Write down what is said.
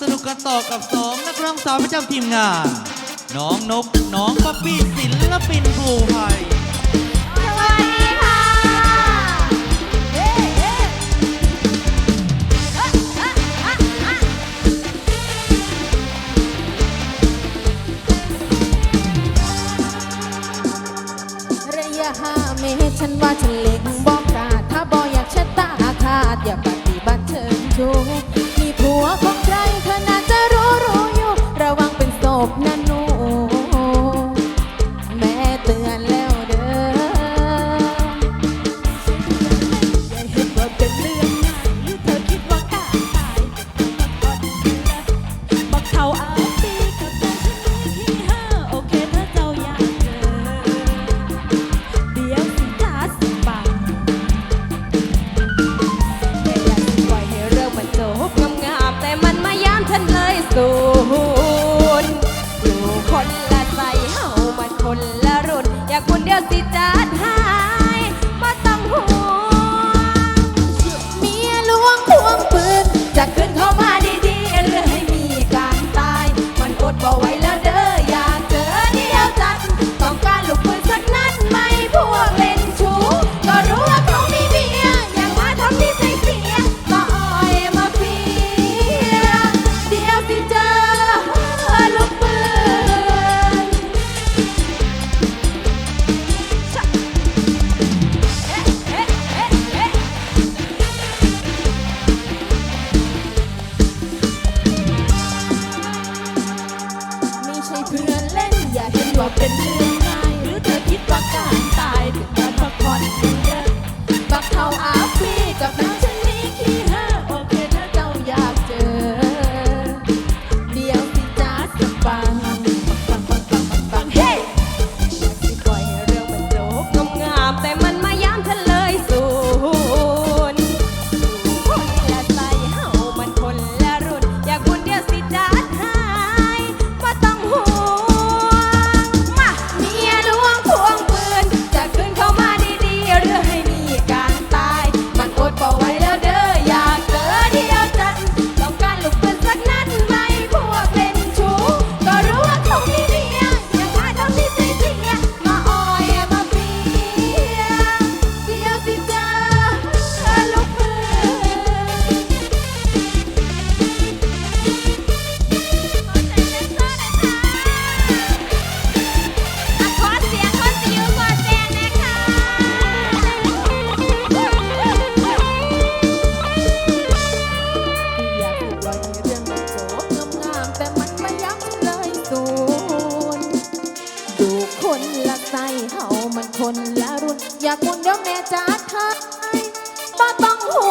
สนุกกันต่อกับสองนักร้องสาวประจำทีมงาน น้องนก น้องป๊อปปี้ศิลปินภูไพสวัสดีค่ะ เอ๊ะเอ๊เอ๊เอ๊ะเอ๊ะเอ๊ระยะห้าเมตรฉันว่าฉันเล็กบอกกาถ้าบออยากเช็ดตาอาดอย่าปฏิบัติเชิงชูมีผัวขอ ฉันเลยสูญอยู่คนละใจเฮามันคนละรุ่น อยากคนเดียวสิจัดให้ เพื่อนเล่นอย่าเห็นว่าเป็นเรื่องง่ายหรือเธอคิดว่าการตายถึงการพักผ่อนเยอะบักเขาอาฟีกับน้ำ เฮามันคนละรุ่น อยากคุณเดี๋ยวแม่จัดให้บ่ต้องหู